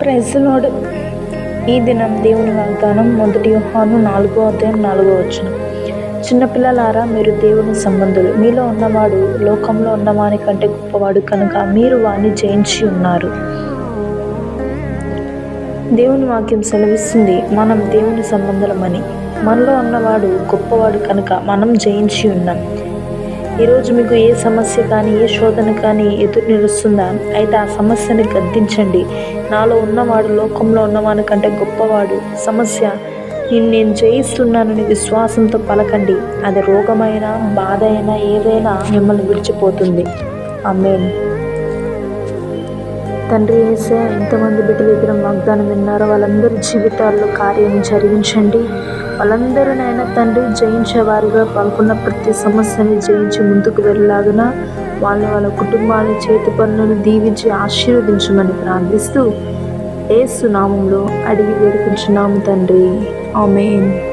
ప్రజలోడు. ఈ దినం దేవుని వాగ్దానం మొదటి యోహాను నాలుగో అధ్యాయం నాలుగో వచ్చిన చిన్నపిల్లలారా మీరు దేవుని సంబంధులు. మీలో ఉన్నవాడు లోకంలో ఉన్నవాని కంటే గొప్పవాడు కనుక మీరు వాణ్ణి జయించి ఉన్నారు. దేవుని వాక్యం సెలవిస్తుంది మనం దేవుని సంబంధులమని. మనలో ఉన్నవాడు గొప్పవాడు కనుక మనం జయించి ఉన్నాం. ఈరోజు మీకు ఏ సమస్య కానీ ఏ శోధన కానీ ఎదురు నిలుస్తుందా? అయితే ఆ సమస్యని గద్దించండి. నాలో ఉన్నవాడు లోకంలో ఉన్నవాని కంటే గొప్పవాడు. సమస్య నేను నేను జయిస్తున్నానని విశ్వాసంతో పలకండి. అది రోగమైనా బాధ అయినా ఏదైనా మిమ్మల్ని విడిచిపోతుంది. ఆమేన్. తండ్రి వేసే ఎంతమంది బిడ్డలు దగ్గర వాగ్దానం విన్నారో వాళ్ళందరి జీవితాల్లో కార్యం జరిగించండి. వాళ్ళందరూ నాయన తండ్రి జయించేవారుగా పాల్గొన్న ప్రతి సమస్యని జయించి ముందుకు వెళ్ళలాగున వాళ్ళ వాళ్ళ కుటుంబాన్ని చేతి పనులను దీవించి ఆశీర్వదించమని ప్రార్థిస్తూ ఏ సునామంలో అడిగి వేడుకుంటున్నాము తండ్రి. ఆమెన్.